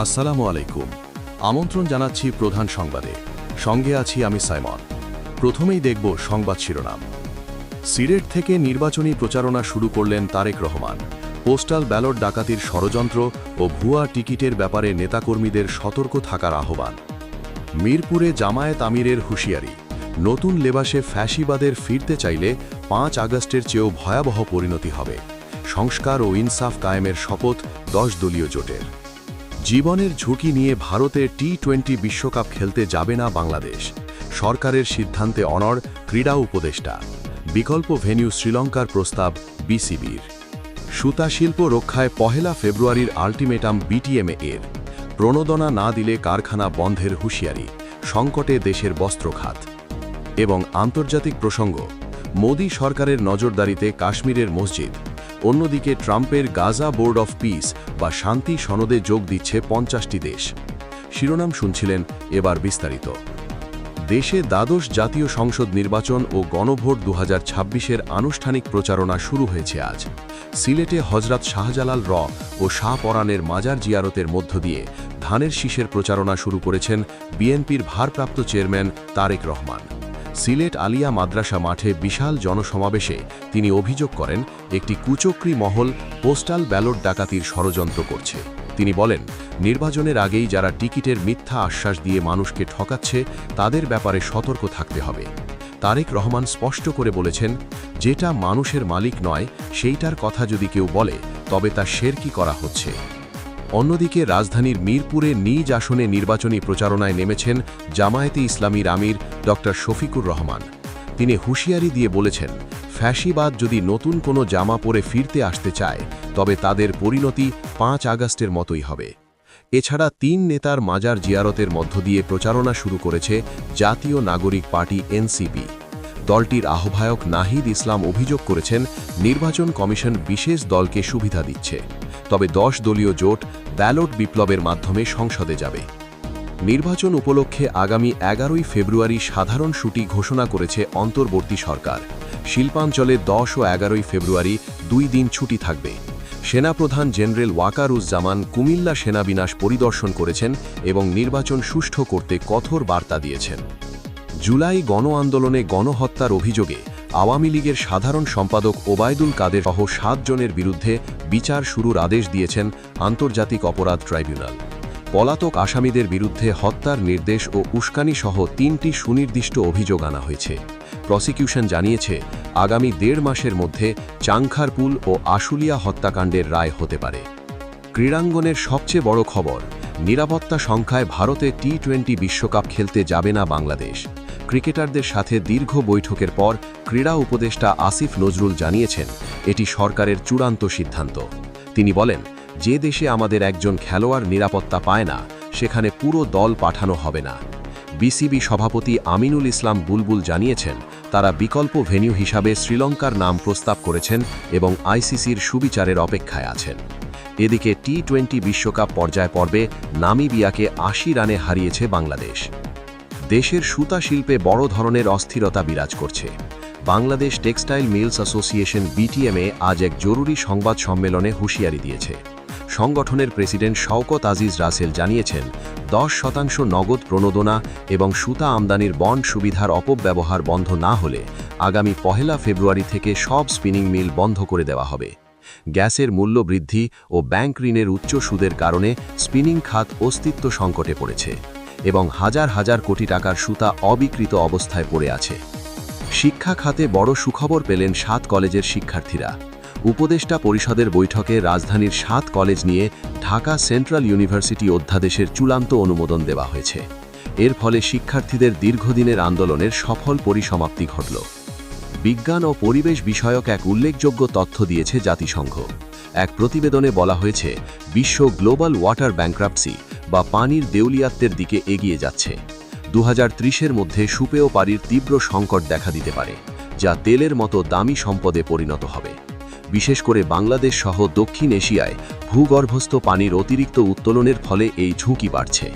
আসসালামু আলাইকুম। আমন্ত্রণ জানাচ্ছি প্রধান সংবাদে। সঙ্গে আছি আমি সাইমন। প্রথমেই দেখব সংবাদ শিরোনাম। সিরেট থেকে নির্বাচনী প্রচারণা শুরু করলেন তারেক রহমান। পোস্টাল ব্যালট ডাকাতির ষড়যন্ত্র ও ভুয়া টিকিটের ব্যাপারে নেতাকর্মীদের সতর্ক থাকার আহ্বান। মিরপুরে জামায়াত আমিরের হুঁশিয়ারি। নতুন লেবাসে ফ্যাসিবাদের ফিরতে চাইলে পাঁচ আগস্টের চেয়েও ভয়াবহ পরিণতি হবে। সংস্কার ও ইনসাফ কায়েমের শপথ দশ দলীয় জোটের। জীবনের ঝুঁকি নিয়ে ভারতে টি টোয়েন্টি বিশ্বকাপ খেলতে যাবে না বাংলাদেশ। সরকারের সিদ্ধান্তে অনড় ক্রীড়া উপদেষ্টা। বিকল্প ভেন্যু শ্রীলঙ্কার প্রস্তাব বিসিবির। সুতা শিল্প রক্ষায় পহেলা ফেব্রুয়ারির আল্টিমেটাম বিটিএমএ এর। প্রণোদনা না দিলে কারখানা বন্ধের হুঁশিয়ারি, সংকটে দেশের বস্ত্র খাত এবং আন্তর্জাতিক প্রসঙ্গ, মোদী সরকারের নজরদারিতে কাশ্মীরের মসজিদ। অন্যদিকে ট্রাম্পের গাজা বোর্ড অফ পিস বা শান্তি সনদে যোগ দিচ্ছে পঞ্চাশটি দেশ। শিরোনাম শুনছিলেন এবার বিস্তারিত। দেশে দ্বাদশ জাতীয় সংসদ নির্বাচন ও গণভোট দু এর আনুষ্ঠানিক প্রচারণা শুরু হয়েছে আজ। সিলেটে হজরত শাহজালাল র ও শাহপরানের মাজার জিয়ারতের মধ্য দিয়ে ধানের শীষের প্রচারণা শুরু করেছেন বিএনপির ভারপ্রাপ্ত চেয়ারম্যান তারেক রহমান। সিলেট আলিয়া মাদ্রাসা মাঠে বিশাল জনসমাবেশে তিনি অভিযোগ করেন, একটি কুচক্রী মহল পোস্টাল ব্যালট ডাকাতির ষড়যন্ত্র করছে। তিনি বলেন, নির্বাচনের আগেই যারা টিকিটের মিথ্যা আশ্বাস দিয়ে মানুষকে ঠকাচ্ছে, তাদের ব্যাপারে সতর্ক থাকতে হবে। তারেক রহমান স্পষ্ট করে বলেছেন, যেটা মানুষের মালিক নয়, সেইটার কথা যদি কেউ বলে, তবে তা শেরকি করা হচ্ছে। অন্যদিকে রাজধানীর মিরপুরে নিজ আসনে নির্বাচনী প্রচারণায় নেমেছেন জামায়াতে ইসলামীর আমির ড. শফিকুর রহমান। তিনি হুঁশিয়ারি দিয়ে বলেছেন, ফ্যাসিবাদ যদি নতুন কোনো জামা পরে ফিরতে আসতে চায়, তবে তাদের পরিণতি পাঁচ আগস্টের মতোই হবে। এছাড়া তিন নেতার মাজার জিয়ারতের মধ্য দিয়ে প্রচারণা শুরু করেছে জাতীয় নাগরিক পার্টি এনসিপি। দলটির আহ্বায়ক নাহিদ ইসলাম অভিযোগ করেছেন, নির্বাচন কমিশন বিশেষ দলকে সুবিধা দিচ্ছে। তবে দশ দলীয় জোট ব্যালট বিপ্লবের মাধ্যমে সংসদে যাবে। নির্বাচন উপলক্ষে আগামী এগারোই ফেব্রুয়ারি সাধারণ ছুটি ঘোষণা করেছে অন্তর্বর্তী সরকার। শিল্পাঞ্চলে দশ ও এগারোই ফেব্রুয়ারি দুই দিন ছুটি থাকবে। সেনাপ্রধান জেনারেল ওয়াকারুজ্জামান কুমিল্লা সেনাবিনাশ পরিদর্শন করেছেন এবং নির্বাচন সুষ্ঠু করতে কঠোর বার্তা দিয়েছেন। জুলাই গণ আন্দোলনে গণহত্যার অভিযোগে আওয়ামী লীগের সাধারণ সম্পাদক ওবায়দুল কাদের সহ সাতজনের বিরুদ্ধে বিচার শুরুর আদেশ দিয়েছেন আন্তর্জাতিক অপরাধ ট্রাইব্যুনাল। পলাতক আসামিদের বিরুদ্ধে হত্যার নির্দেশ ও উস্কানি সহ তিনটি সুনির্দিষ্ট অভিযোগ আনা হয়েছে। প্রসিকিউশন জানিয়েছে, আগামী দেড় মাসের মধ্যে চাংখারপুল ও আশুলিয়া হত্যাকাণ্ডের রায় হতে পারে। ক্রীড়াঙ্গনের সবচেয়ে বড় খবর, নিরাপত্তা সংখ্যায় ভারতে টি টোয়েন্টি বিশ্বকাপ খেলতে যাবে না বাংলাদেশ। ক্রিকেটারদের সাথে দীর্ঘ বৈঠকের পর ক্রীড়া উপদেষ্টা আসিফ নজরুল জানিয়েছেন, এটি সরকারের চূড়ান্ত সিদ্ধান্ত। তিনি বলেন, যে দেশে আমাদের একজন খেলোয়াড় নিরাপত্তা পায় না, সেখানে পুরো দল পাঠানো হবে না। বিসিবি সভাপতি আমিনুল ইসলাম বুলবুল জানিয়েছেন, তারা বিকল্প ভেন্যু হিসাবে শ্রীলঙ্কার নাম প্রস্তাব করেছেন এবং আইসিসির সুবিচারের অপেক্ষায় আছেন। এদিকে টি টোয়েন্টি বিশ্বকাপ পর্যায় পর্বে নামিবিয়াকে আশি রানে হারিয়েছে বাংলাদেশ। দেশের সুতা শিল্পে বড় ধরনের অস্থিরতা বিরাজ করছে। Bangladesh textile mills association BTMA আজ এক জরুরি সংবাদ সম্মেলনে হুঁশিয়ারি দিয়েছে। সংগঠনের প্রেসিডেন্ট শওকত আজিজ রাসেল জানিয়েছেন, দশ শতাংশ নগদ প্রণোদনা এবং সুতা আমদানির বন্ড সুবিধার অপব্যবহার বন্ধ না হলে আগামী পহেলা ফেব্রুয়ারি থেকে সব স্পিনিং মিল বন্ধ করে দেওয়া হবে। গ্যাসের মূল্য বৃদ্ধি ও ব্যাংক ঋণের উচ্চ সুদের কারণে স্পিনিং খাত অস্তিত্ব সংকটে পড়েছে। এবং হাজার হাজার কোটি টাকার সুতা অবিকৃত অবস্থায় পড়ে আছে। শিক্ষা খাতে বড় সুখবর পেলেন সাত কলেজের শিক্ষার্থীরা। উপদেষ্টা পরিষদের বৈঠকে রাজধানীর সাত কলেজ নিয়ে ঢাকা সেন্ট্রাল ইউনিভার্সিটি অধ্যাদেশের চূড়ান্ত অনুমোদন দেওয়া হয়েছে। এর ফলে শিক্ষার্থীদের দীর্ঘদিনের আন্দোলনের সফল পরিসমাপ্তি ঘটল। বিজ্ঞান ও পরিবেশ বিষয়ক এক উল্লেখযোগ্য তথ্য দিয়েছে জাতিসংঘ। এক প্রতিবেদনে বলা হয়েছে, বিশ্ব গ্লোবাল ওয়াটার ব্যাংক্রাপসি বা পানির দেউলিয়াত্বের দিকে এগিয়ে যাচ্ছে। দু এর মধ্যে সুপেয় পানির তীব্র সংকট দেখা দিতে পারে, যা তেলের মতো দামি সম্পদে পরিণত হবে। বিশেষ করে বাংলাদেশ সহ দক্ষিণ এশিয়ায় ভূগর্ভস্থ পানির অতিরিক্ত উত্তোলনের ফলে এই ঝুঁকি বাড়ছে।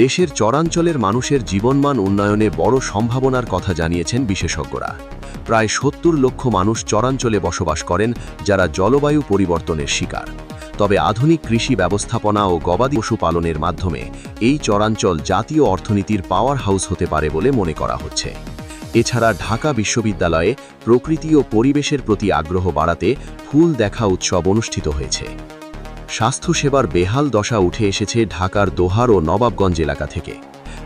দেশের চরাঞ্চলের মানুষের জীবনমান উন্নয়নে বড় সম্ভাবনার কথা জানিয়েছেন বিশেষজ্ঞরা। প্রায় সত্তর লক্ষ মানুষ চরাঞ্চলে বসবাস করেন, যারা জলবায়ু পরিবর্তনের শিকার। তবে আধুনিক কৃষি ব্যবস্থাপনা ও গবাদি পশুপালনের মাধ্যমে এই চরাঞ্চল জাতীয় অর্থনীতির পাওয়ার হাউস হতে পারে বলে মনে করা হচ্ছে। এছাড়া ঢাকা বিশ্ববিদ্যালয়ে প্রকৃতি ও পরিবেশের প্রতি আগ্রহ বাড়াতে ফুল দেখা উৎসব অনুষ্ঠিত হয়েছে। স্বাস্থ্যসেবার বেহাল দশা উঠে এসেছে ঢাকার দোহার ও নবাবগঞ্জ এলাকা থেকে।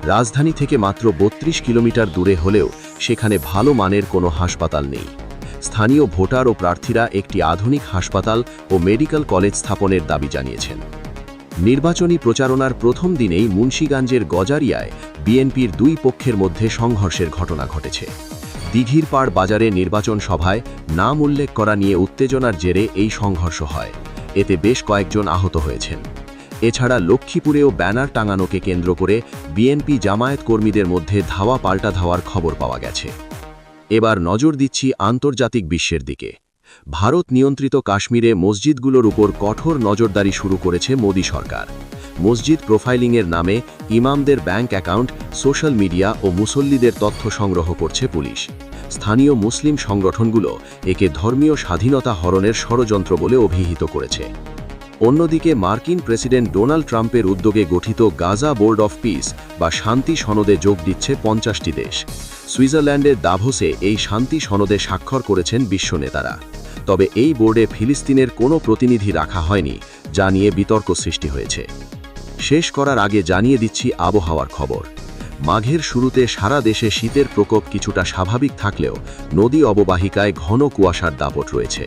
রাজধানী থেকে মাত্র বত্রিশ কিলোমিটার দূরে হলেও সেখানে ভালো মানের কোনো হাসপাতাল নেই। স্থানীয় ভোটার ও প্রার্থীরা একটি আধুনিক হাসপাতাল ও মেডিকেল কলেজ স্থাপনের দাবি জানিয়েছেন। নির্বাচনী প্রচারণার প্রথম দিনেই মুন্সীগঞ্জের গজারিয়ায় বিএনপির দুই পক্ষের মধ্যে সংঘর্ষের ঘটনা ঘটেছে। দিঘির পাড় বাজারে নির্বাচন সভায় নাম উল্লেখ করা নিয়ে উত্তেজনার জেরে এই সংঘর্ষ হয়। এতে বেশ কয়েকজন আহত হয়েছেন। এছাড়া লক্ষ্মীপুরেও ব্যানার টাঙানোকে কেন্দ্র করে বিএনপি জামায়াত কর্মীদের মধ্যে ধাওয়া পাল্টা ধাওয়ার খবর পাওয়া গেছে। এবার নজর দিচ্ছি আন্তর্জাতিক বিশ্বের দিকে। ভারত নিয়ন্ত্রিত কাশ্মীরে মসজিদগুলোর উপর কঠোর নজরদারি শুরু করেছে মোদী সরকার। মসজিদ প্রোফাইলিংয়ের নামে ইমামদের ব্যাংক অ্যাকাউন্ট, সোশ্যাল মিডিয়া ও মুসল্লিদের তথ্য সংগ্রহ করছে পুলিশ। স্থানীয় মুসলিম সংগঠনগুলো একে ধর্মীয় স্বাধীনতা হরণের ষড়যন্ত্র বলে অভিহিত করেছে। অন্যদিকে মার্কিন প্রেসিডেন্ট ডোনাল্ড ট্রাম্পের উদ্যোগে গঠিত গাজা বোর্ড অফ পিস বা শান্তি সনদে যোগ দিচ্ছে পঞ্চাশটি দেশ। সুইজারল্যান্ডের দাভোসে এই শান্তি সনদে স্বাক্ষর করেছেন বিশ্ব নেতারা। তবে এই বোর্ডে ফিলিস্তিনের কোনো প্রতিনিধি রাখা হয়নি, যা নিয়ে বিতর্ক সৃষ্টি হয়েছে। শেষ করার আগে জানিয়ে দিচ্ছি আবহাওয়ার খবর। মাঘের শুরুতে সারা দেশে শীতের প্রকোপ কিছুটা স্বাভাবিক থাকলেও নদী অববাহিকায় ঘন কুয়াশার দাপট রয়েছে।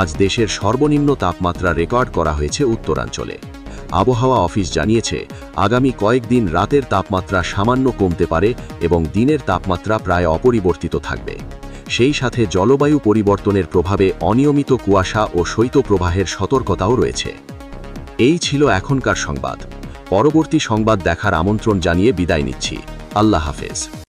আজ দেশের সর্বনিম্ন তাপমাত্রা রেকর্ড করা হয়েছে উত্তরাঞ্চলে। আবহাওয়া অফিস জানিয়েছে, আগামী কয়েকদিন রাতের তাপমাত্রা সামান্য কমতে পারে এবং দিনের তাপমাত্রা প্রায় অপরিবর্তিত থাকবে। সেই সাথে জলবায়ু পরিবর্তনের প্রভাবে অনিয়মিত কুয়াশা ও শৈত্যপ্রবাহের সতর্কতাও রয়েছে। এই ছিল এখনকার সংবাদ। পরবর্তী সংবাদ দেখার আমন্ত্রণ জানিয়ে বিদায় নিচ্ছি। আল্লাহ হাফেজ।